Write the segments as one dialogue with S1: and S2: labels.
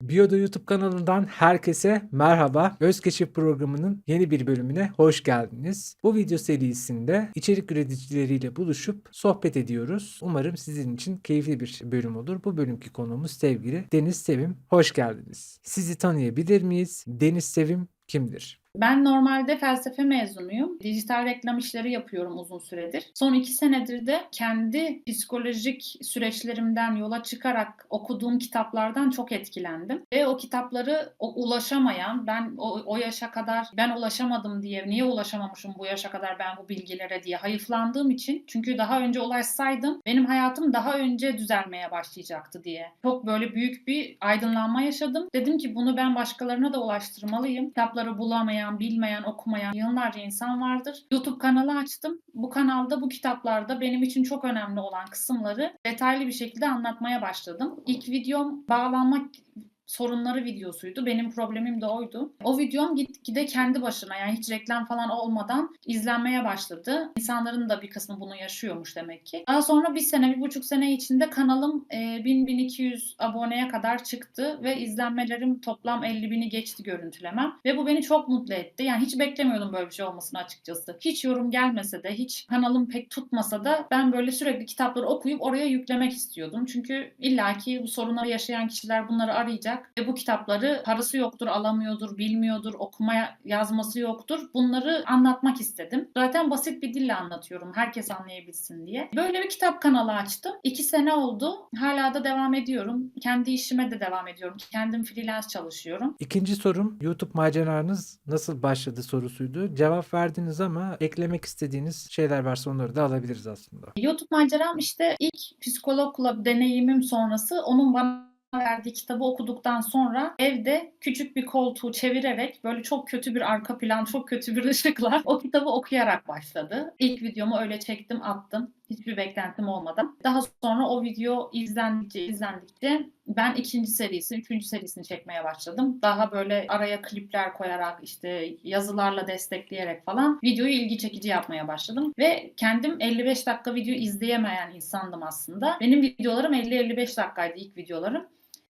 S1: Biyoda YouTube kanalından herkese merhaba. Özkeşif programının yeni bir bölümüne hoş geldiniz. Bu video serisinde içerik üreticileriyle buluşup sohbet ediyoruz. Umarım sizin için keyifli bir bölüm olur. Bu bölümki konuğumuz sevgili Deniz Sevim. Hoş geldiniz. Sizi tanıyabilir miyiz? Deniz Sevim kimdir?
S2: Ben normalde felsefe mezunuyum. Dijital reklam işleri yapıyorum uzun süredir. Son iki senedir de kendi psikolojik süreçlerimden yola çıkarak okuduğum kitaplardan çok etkilendim. Ve o kitapları o ulaşamayan, ben o, o yaşa kadar ben ulaşamadım diye, niye ulaşamamışım bu yaşa kadar ben bu bilgilere diye hayıflandığım için. Çünkü daha önce ulaşsaydım benim hayatım daha önce düzelmeye başlayacaktı diye. Çok böyle büyük bir aydınlanma yaşadım. Dedim ki bunu ben başkalarına da ulaştırmalıyım. Kitapları bulamayan, bilmeyen, okumayan yıllarca insan vardır. YouTube kanalı açtım. Bu kanalda bu kitaplarda benim için çok önemli olan kısımları detaylı bir şekilde anlatmaya başladım. İlk videom bağlanmak sorunları videosuydu. Benim problemim de oydu. O videom gitgide kendi başına yani hiç reklam falan olmadan izlenmeye başladı. İnsanların da bir kısmı bunu yaşıyormuş demek ki. Daha sonra bir sene, bir buçuk sene içinde kanalım e, 1000-1200 aboneye kadar çıktı ve izlenmelerim toplam 50 bini geçti görüntülemem. Ve bu beni çok mutlu etti. Yani hiç beklemiyordum böyle bir şey olmasını açıkçası. Hiç yorum gelmese de, hiç kanalım pek tutmasa da ben böyle sürekli kitapları okuyup oraya yüklemek istiyordum. Çünkü illaki bu sorunları yaşayan kişiler bunları arayacak ve bu kitapları parası yoktur, alamıyordur, bilmiyordur, okumaya yazması yoktur. Bunları anlatmak istedim. Zaten basit bir dille anlatıyorum. Herkes anlayabilsin diye. Böyle bir kitap kanalı açtım. İki sene oldu. Hala da devam ediyorum. Kendi işime de devam ediyorum. Kendim freelance çalışıyorum.
S1: İkinci sorum YouTube maceranız nasıl başladı sorusuydu. Cevap verdiniz ama eklemek istediğiniz şeyler varsa onları da alabiliriz aslında.
S2: YouTube maceram işte ilk psikologla deneyimim sonrası onun bana verdiği kitabı okuduktan sonra evde küçük bir koltuğu çevirerek böyle çok kötü bir arka plan, çok kötü bir ışıkla o kitabı okuyarak başladı. İlk videomu öyle çektim, attım. Hiçbir beklentim olmadan. Daha sonra o video izlendikçe izlendikçe ben ikinci serisi, üçüncü serisini çekmeye başladım. Daha böyle araya klipler koyarak işte yazılarla destekleyerek falan videoyu ilgi çekici yapmaya başladım. Ve kendim 55 dakika video izleyemeyen insandım aslında. Benim videolarım 50-55 dakikaydı ilk videolarım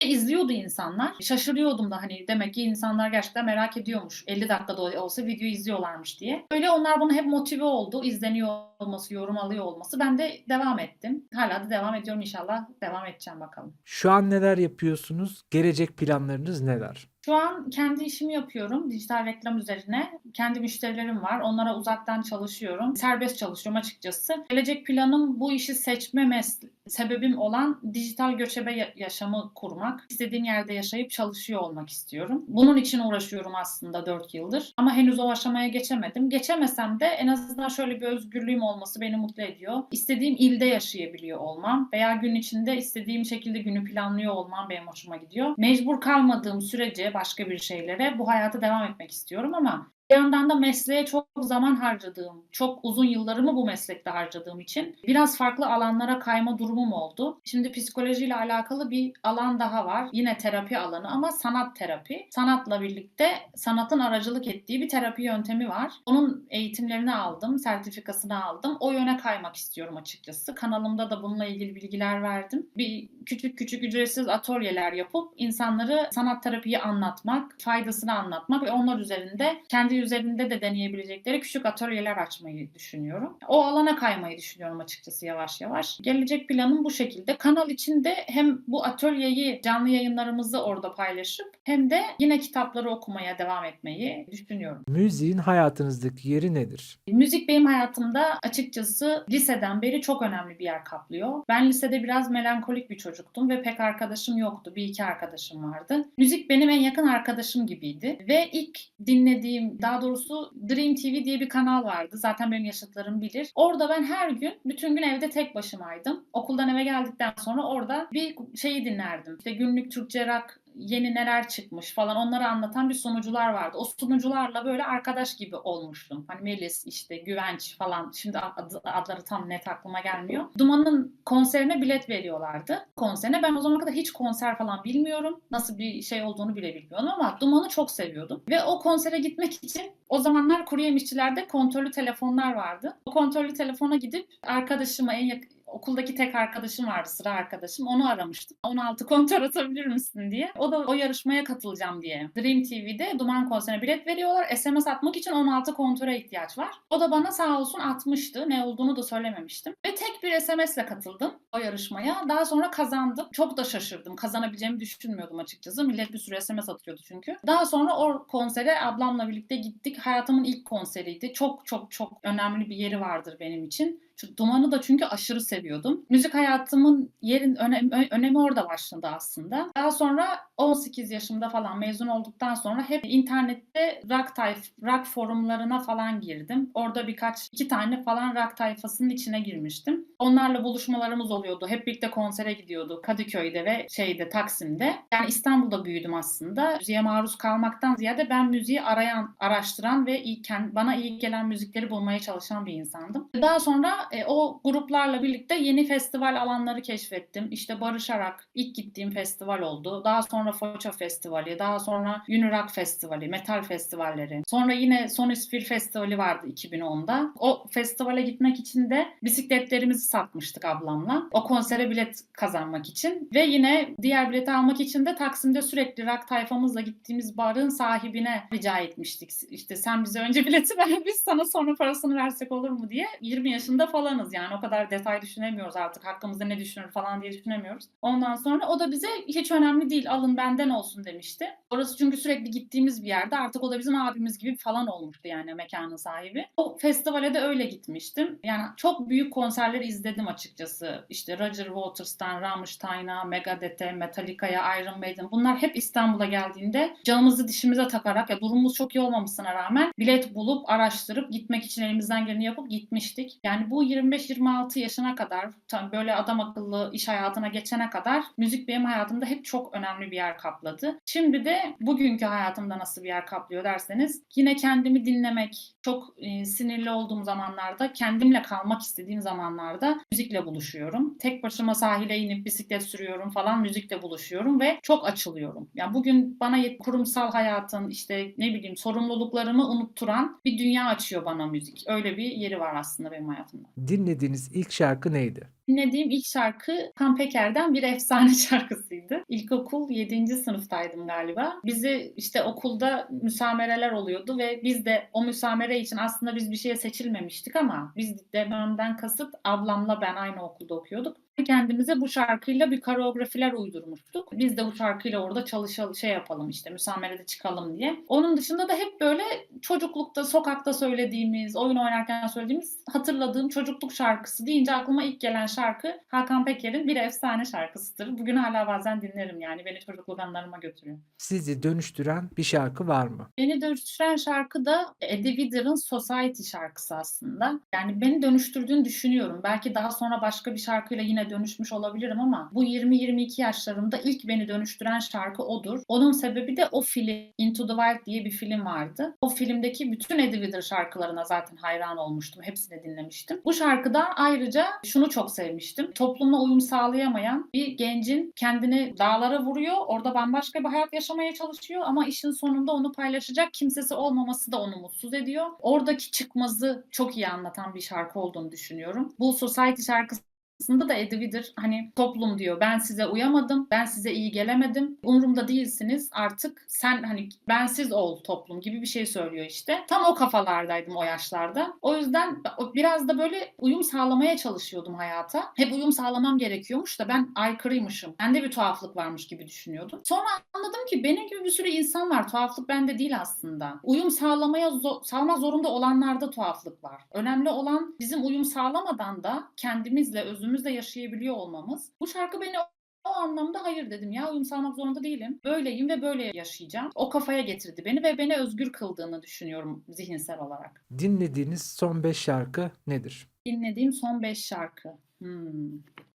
S2: izliyordu insanlar. Şaşırıyordum da hani demek ki insanlar gerçekten merak ediyormuş. 50 dakikada olsa video izliyorlarmış diye. Öyle onlar bana hep motive oldu. İzleniyor olması, yorum alıyor olması. Ben de devam ettim. Hala da devam ediyorum inşallah. Devam edeceğim bakalım.
S1: Şu an neler yapıyorsunuz? Gelecek planlarınız neler?
S2: Şu an kendi işimi yapıyorum. Dijital reklam üzerine. Kendi müşterilerim var. Onlara uzaktan çalışıyorum. Serbest çalışıyorum açıkçası. Gelecek planım bu işi seçme mesle- sebebim olan dijital göçebe ya- yaşamı kurmak. İstediğim yerde yaşayıp çalışıyor olmak istiyorum. Bunun için uğraşıyorum aslında 4 yıldır. Ama henüz o aşamaya geçemedim. Geçemesem de en azından şöyle bir özgürlüğüm olması beni mutlu ediyor. İstediğim ilde yaşayabiliyor olmam veya gün içinde istediğim şekilde günü planlıyor olmam benim hoşuma gidiyor. Mecbur kalmadığım sürece başka bir şeylere. Bu hayata devam etmek istiyorum ama bir yandan da mesleğe çok zaman harcadığım, çok uzun yıllarımı bu meslekte harcadığım için biraz farklı alanlara kayma durumum oldu. Şimdi psikolojiyle alakalı bir alan daha var. Yine terapi alanı ama sanat terapi. Sanatla birlikte sanatın aracılık ettiği bir terapi yöntemi var. Onun eğitimlerini aldım, sertifikasını aldım. O yöne kaymak istiyorum açıkçası. Kanalımda da bununla ilgili bilgiler verdim. Bir küçük küçük ücretsiz atölyeler yapıp insanları sanat terapiyi anlatmak, faydasını anlatmak ve onlar üzerinde kendi üzerinde de deneyebilecekleri küçük atölyeler açmayı düşünüyorum. O alana kaymayı düşünüyorum açıkçası yavaş yavaş. Gelecek planım bu şekilde. Kanal içinde hem bu atölyeyi canlı yayınlarımızı orada paylaşıp hem de yine kitapları okumaya devam etmeyi düşünüyorum.
S1: Müziğin hayatınızdaki yeri nedir?
S2: Müzik benim hayatımda açıkçası liseden beri çok önemli bir yer kaplıyor. Ben lisede biraz melankolik bir çocuktum ve pek arkadaşım yoktu. Bir iki arkadaşım vardı. Müzik benim en yakın arkadaşım gibiydi. Ve ilk dinlediğim, daha doğrusu Dream TV diye bir kanal vardı. Zaten benim yaşıtlarım bilir. Orada ben her gün, bütün gün evde tek başımaydım. Okuldan eve geldikten sonra orada bir şeyi dinlerdim. İşte günlük Türkçe rock yeni neler çıkmış falan onları anlatan bir sunucular vardı. O sunucularla böyle arkadaş gibi olmuştum. Hani Melis işte Güvenç falan şimdi adı, adları tam net aklıma gelmiyor. Duman'ın konserine bilet veriyorlardı. Konserine ben o zamana kadar hiç konser falan bilmiyorum. Nasıl bir şey olduğunu bile bilmiyorum ama Duman'ı çok seviyordum. Ve o konsere gitmek için o zamanlar kuru yemişçilerde kontrollü telefonlar vardı. O kontrollü telefona gidip arkadaşıma en yakın okuldaki tek arkadaşım vardı, sıra arkadaşım. Onu aramıştım. 16 kontör atabilir misin diye. O da o yarışmaya katılacağım diye. Dream TV'de Duman konserine bilet veriyorlar. SMS atmak için 16 kontöre ihtiyaç var. O da bana sağ olsun atmıştı. Ne olduğunu da söylememiştim. Ve tek bir SMS'le katıldım o yarışmaya. Daha sonra kazandım. Çok da şaşırdım. Kazanabileceğimi düşünmüyordum açıkçası. Millet bir sürü SMS atıyordu çünkü. Daha sonra o konsere ablamla birlikte gittik. Hayatımın ilk konseriydi. Çok çok çok önemli bir yeri vardır benim için. Duman'ı da çünkü aşırı seviyordum. Müzik hayatımın yerin önem, ö- önemi orada başladı aslında. Daha sonra 18 yaşımda falan mezun olduktan sonra hep internette rock tayf, rock forumlarına falan girdim. Orada birkaç, iki tane falan rock tayfasının içine girmiştim. Onlarla buluşmalarımız oluyordu. Hep birlikte konsere gidiyordu. Kadıköy'de ve şeyde Taksim'de. Yani İstanbul'da büyüdüm aslında. Müziğe maruz kalmaktan ziyade ben müziği arayan, araştıran ve iyi, bana iyi gelen müzikleri bulmaya çalışan bir insandım. Daha sonra e, o gruplarla birlikte yeni festival alanları keşfettim. İşte barışarak ilk gittiğim festival oldu. Daha sonra Foça Festivali, daha sonra Unirock Festivali, metal festivalleri. Sonra yine Sonisphere Festivali vardı 2010'da. O festivale gitmek için de bisikletlerimizi satmıştık ablamla. O konsere bilet kazanmak için. Ve yine diğer bileti almak için de Taksim'de sürekli rock tayfamızla gittiğimiz barın sahibine rica etmiştik. İşte sen bize önce bileti ver biz sana sonra parasını versek olur mu diye. 20 yaşında falanız yani o kadar detay düşünemiyoruz artık. Hakkımızda ne düşünür falan diye düşünemiyoruz. Ondan sonra o da bize hiç önemli değil alın benden olsun demişti. Orası çünkü sürekli gittiğimiz bir yerde artık o da bizim abimiz gibi falan olmuştu yani mekanın sahibi. O festivale de öyle gitmiştim. Yani çok büyük konserleri izledim açıkçası. İşte Roger Waters'tan Rammstein'a, Megadeth'e, Metallica'ya, Iron Maiden bunlar hep İstanbul'a geldiğinde canımızı dişimize takarak ya durumumuz çok iyi olmamasına rağmen bilet bulup araştırıp gitmek için elimizden geleni yapıp gitmiştik. Yani bu 25-26 yaşına kadar tam böyle adam akıllı iş hayatına geçene kadar müzik benim hayatımda hep çok önemli bir yer kapladı. Şimdi de bugünkü hayatımda nasıl bir yer kaplıyor derseniz yine kendimi dinlemek, çok e, sinirli olduğum zamanlarda, kendimle kalmak istediğim zamanlarda müzikle buluşuyorum. Tek başıma sahile inip bisiklet sürüyorum falan müzikle buluşuyorum ve çok açılıyorum. Yani bugün bana kurumsal hayatın işte ne bileyim sorumluluklarımı unutturan bir dünya açıyor bana müzik. Öyle bir yeri var aslında benim hayatımda.
S1: Dinlediğiniz ilk şarkı neydi?
S2: Dinlediğim ilk şarkı Kan Peker'den bir efsane şarkısıydı. İlkokul 7. sınıftaydım galiba. Bizi işte okulda müsamereler oluyordu ve biz de o müsamere için aslında biz bir şeye seçilmemiştik ama biz dememden kasıt ablamla ben aynı okulda okuyorduk. Kendimize bu şarkıyla bir koreografiler uydurmuştuk. Biz de bu şarkıyla orada çalışalım, şey yapalım işte müsamerede çıkalım diye. Onun dışında da hep böyle çocuklukta, sokakta söylediğimiz, oyun oynarken söylediğimiz hatırladığım çocukluk şarkısı deyince aklıma ilk gelen şarkı Hakan Peker'in bir efsane şarkısıdır. Bugün hala bazen dinlerim yani beni çocukluk anılarıma götürüyor.
S1: Sizi dönüştüren bir şarkı var mı?
S2: Beni dönüştüren şarkı da Eddie Vedder'ın Society şarkısı aslında. Yani beni dönüştürdüğünü düşünüyorum. Belki daha sonra başka bir şarkıyla yine dönüşmüş olabilirim ama bu 20-22 yaşlarımda ilk beni dönüştüren şarkı odur. Onun sebebi de o film Into the Wild diye bir film vardı. O filmdeki bütün Eddie Vedder şarkılarına zaten hayran olmuştum. Hepsini dinlemiştim. Bu şarkıda ayrıca şunu çok sevmiştim. Toplumla uyum sağlayamayan bir gencin kendini dağlara vuruyor. Orada bambaşka bir hayat yaşamaya çalışıyor ama işin sonunda onu paylaşacak kimsesi olmaması da onu mutsuz ediyor. Oradaki çıkmazı çok iyi anlatan bir şarkı olduğunu düşünüyorum. Bu Society şarkısı aslında da Vedder hani toplum diyor ben size uyamadım, ben size iyi gelemedim, umurumda değilsiniz artık sen hani bensiz ol toplum gibi bir şey söylüyor işte. Tam o kafalardaydım o yaşlarda. O yüzden biraz da böyle uyum sağlamaya çalışıyordum hayata. Hep uyum sağlamam gerekiyormuş da ben aykırıymışım. Bende bir tuhaflık varmış gibi düşünüyordum. Sonra anladım ki benim gibi bir sürü insan var. Tuhaflık bende değil aslında. Uyum sağlamaya zo- sağlamak zorunda olanlarda tuhaflık var. Önemli olan bizim uyum sağlamadan da kendimizle, özümüzle yaşayabiliyor olmamız. Bu şarkı beni o anlamda hayır dedim ya uyum sağlamak zorunda değilim. Böyleyim ve böyle yaşayacağım. O kafaya getirdi beni ve beni özgür kıldığını düşünüyorum zihinsel olarak.
S1: Dinlediğiniz son 5 şarkı nedir?
S2: Dinlediğim son 5 şarkı. Hmm.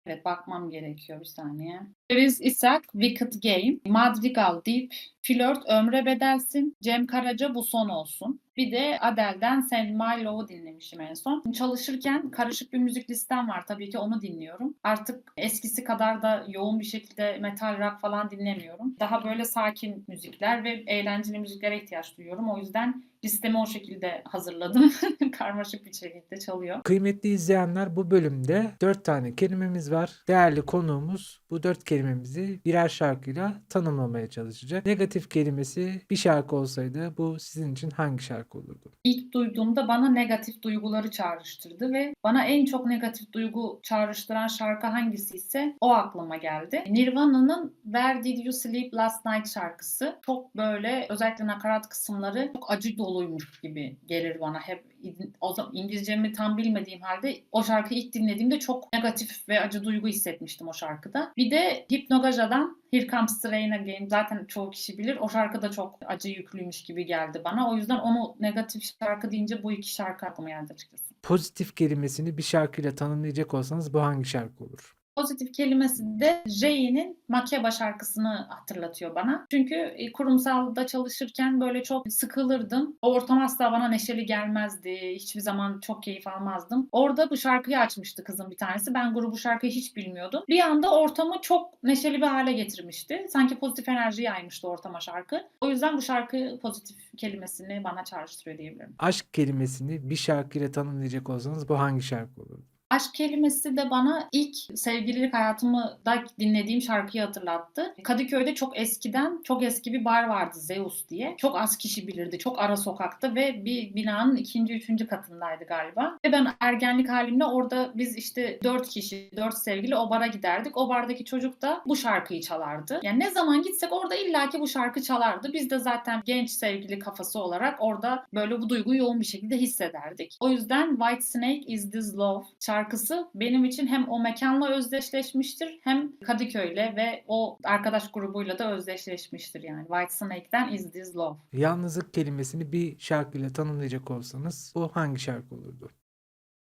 S2: Evet bakmam gerekiyor bir saniye. Deniz İshak, Wicked Game, Madrigal Deep, Flört Ömre Bedelsin, Cem Karaca Bu Son Olsun. Bir de Adele'den Send My Love'u dinlemişim en son. Çalışırken karışık bir müzik listem var. Tabii ki onu dinliyorum. Artık eskisi kadar da yoğun bir şekilde metal rock falan dinlemiyorum. Daha böyle sakin müzikler ve eğlenceli müziklere ihtiyaç duyuyorum. O yüzden listemi o şekilde hazırladım. Karmaşık bir şekilde çalıyor.
S1: Kıymetli izleyenler bu bölümde 4 tane kelimemiz var. Değerli konuğumuz bu 4 kelimemizi birer şarkıyla tanımlamaya çalışacak. Negatif kelimesi bir şarkı olsaydı bu sizin için hangi şarkı olurdu?
S2: İlk duyduğumda bana negatif duyguları çağrıştırdı ve bana en çok negatif duygu çağrıştıran şarkı hangisi ise o aklıma geldi. Nirvana'nın Where Did You Sleep Last Night şarkısı çok böyle özellikle nakarat kısımları çok acı doluymuş gibi gelir bana. Hep o zaman İngilizcemi tam bilmediğim halde o şarkıyı ilk dinlediğimde çok negatif ve acı duygu hissetmiştim o şarkıda. Bir de Hypnogaja'dan Here Comes the Rain Again zaten çoğu kişi bilir. O şarkı da çok acı yüklüymüş gibi geldi bana. O yüzden onu negatif şarkı deyince bu iki şarkı aklıma geldi açıkçası.
S1: Pozitif kelimesini bir şarkıyla tanımlayacak olsanız bu hangi şarkı olur?
S2: Pozitif kelimesi de J'nin Makeba şarkısını hatırlatıyor bana. Çünkü e, kurumsalda çalışırken böyle çok sıkılırdım. O ortam asla bana neşeli gelmezdi. Hiçbir zaman çok keyif almazdım. Orada bu şarkıyı açmıştı kızım bir tanesi. Ben grubu şarkıyı hiç bilmiyordum. Bir anda ortamı çok neşeli bir hale getirmişti. Sanki pozitif enerji yaymıştı ortama şarkı. O yüzden bu şarkı pozitif kelimesini bana çağrıştırıyor diyebilirim.
S1: Aşk kelimesini bir şarkıyla tanımlayacak olsanız bu hangi şarkı olurdu?
S2: Aşk kelimesi de bana ilk sevgililik hayatımda dinlediğim şarkıyı hatırlattı. Kadıköy'de çok eskiden çok eski bir bar vardı Zeus diye. Çok az kişi bilirdi. Çok ara sokakta ve bir binanın ikinci, üçüncü katındaydı galiba. Ve ben ergenlik halimle orada biz işte dört kişi, dört sevgili o bara giderdik. O bardaki çocuk da bu şarkıyı çalardı. Yani ne zaman gitsek orada illaki bu şarkı çalardı. Biz de zaten genç sevgili kafası olarak orada böyle bu duyguyu yoğun bir şekilde hissederdik. O yüzden White Snake is This Love şarkısı benim için hem o mekanla özdeşleşmiştir hem Kadıköy'le ve o arkadaş grubuyla da özdeşleşmiştir yani. White Snake'den Is This Love.
S1: Yalnızlık kelimesini bir şarkıyla tanımlayacak olsanız bu hangi şarkı olurdu?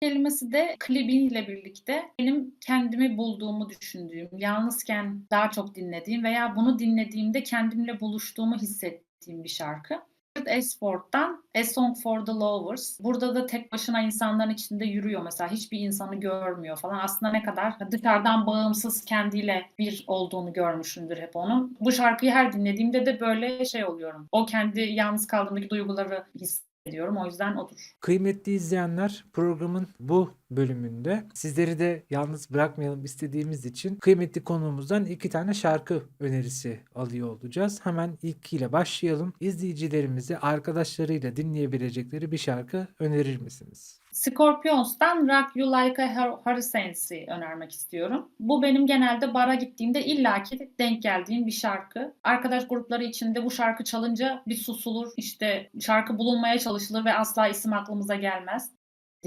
S2: kelimesi de klibiyle birlikte benim kendimi bulduğumu düşündüğüm, yalnızken daha çok dinlediğim veya bunu dinlediğimde kendimle buluştuğumu hissettiğim bir şarkı. Esford'dan A Song for the Lovers. Burada da tek başına insanların içinde yürüyor mesela. Hiçbir insanı görmüyor falan. Aslında ne kadar dışarıdan bağımsız kendiyle bir olduğunu görmüşümdür hep onun. Bu şarkıyı her dinlediğimde de böyle şey oluyorum. O kendi yalnız kaldığımdaki duyguları hissediyorum. O yüzden odur.
S1: Kıymetli izleyenler programın bu bölümünde sizleri de yalnız bırakmayalım istediğimiz için kıymetli konuğumuzdan iki tane şarkı önerisi alıyor olacağız. Hemen ilkiyle başlayalım. İzleyicilerimize arkadaşlarıyla dinleyebilecekleri bir şarkı önerir misiniz?
S2: Scorpions'tan Rock You Like a Hurricane'si önermek istiyorum. Bu benim genelde bara gittiğimde illaki denk geldiğim bir şarkı. Arkadaş grupları içinde bu şarkı çalınca bir susulur. İşte şarkı bulunmaya çalışılır ve asla isim aklımıza gelmez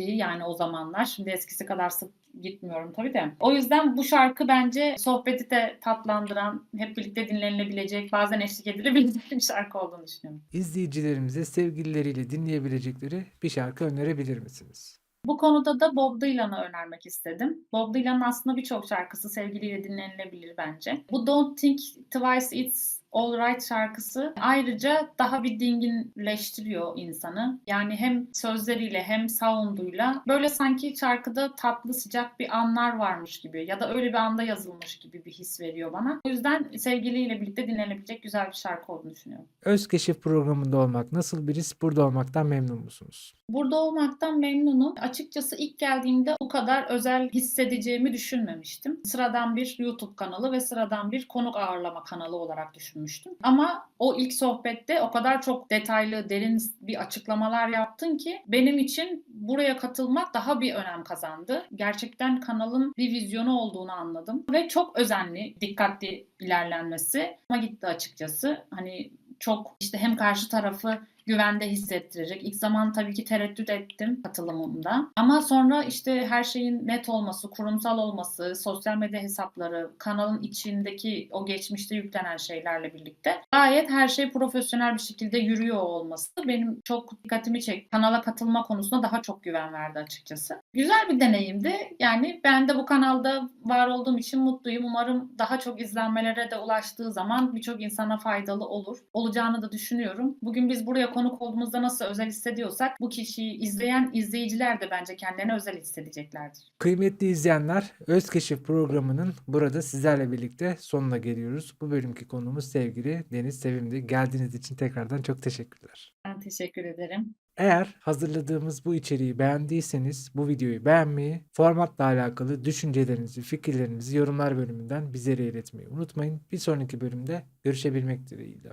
S2: yani o zamanlar. Şimdi eskisi kadar sık gitmiyorum tabii de. O yüzden bu şarkı bence sohbeti de tatlandıran, hep birlikte dinlenilebilecek, bazen eşlik edilebilecek bir şarkı olduğunu düşünüyorum.
S1: İzleyicilerimize sevgilileriyle dinleyebilecekleri bir şarkı önerebilir misiniz?
S2: Bu konuda da Bob Dylan'ı önermek istedim. Bob Dylan'ın aslında birçok şarkısı sevgiliyle dinlenilebilir bence. Bu Don't Think Twice It's All Right şarkısı ayrıca daha bir dinginleştiriyor insanı. Yani hem sözleriyle hem sounduyla böyle sanki şarkıda tatlı sıcak bir anlar varmış gibi ya da öyle bir anda yazılmış gibi bir his veriyor bana. O yüzden sevgiliyle birlikte dinlenebilecek güzel bir şarkı olduğunu düşünüyorum.
S1: Özkeşif programında olmak nasıl bir his? Burada olmaktan memnun musunuz?
S2: Burada olmaktan memnunum. Açıkçası ilk geldiğimde bu kadar özel hissedeceğimi düşünmemiştim. Sıradan bir YouTube kanalı ve sıradan bir konuk ağırlama kanalı olarak düşünmüştüm. Ama o ilk sohbette o kadar çok detaylı, derin bir açıklamalar yaptın ki benim için buraya katılmak daha bir önem kazandı. Gerçekten kanalın bir vizyonu olduğunu anladım ve çok özenli, dikkatli ilerlenmesi ama gitti açıkçası. Hani çok işte hem karşı tarafı güvende hissettirecek. İlk zaman tabii ki tereddüt ettim katılımımda. Ama sonra işte her şeyin net olması, kurumsal olması, sosyal medya hesapları, kanalın içindeki o geçmişte yüklenen şeylerle birlikte gayet her şey profesyonel bir şekilde yürüyor olması benim çok dikkatimi çekti. Kanala katılma konusunda daha çok güven verdi açıkçası. Güzel bir deneyimdi. Yani ben de bu kanalda var olduğum için mutluyum. Umarım daha çok izlenmelere de ulaştığı zaman birçok insana faydalı olur. Olacağını da düşünüyorum. Bugün biz buraya konuk olduğumuzda nasıl özel hissediyorsak bu kişiyi izleyen izleyiciler de bence kendilerini özel hissedeceklerdir.
S1: Kıymetli izleyenler, Özkeşif programının burada sizlerle birlikte sonuna geliyoruz. Bu bölümki konuğumuz sevgili Deniz Sevimli. Geldiğiniz için tekrardan çok teşekkürler.
S2: Ben teşekkür ederim.
S1: Eğer hazırladığımız bu içeriği beğendiyseniz bu videoyu beğenmeyi, formatla alakalı düşüncelerinizi, fikirlerinizi yorumlar bölümünden bizlere iletmeyi unutmayın. Bir sonraki bölümde görüşebilmek dileğiyle.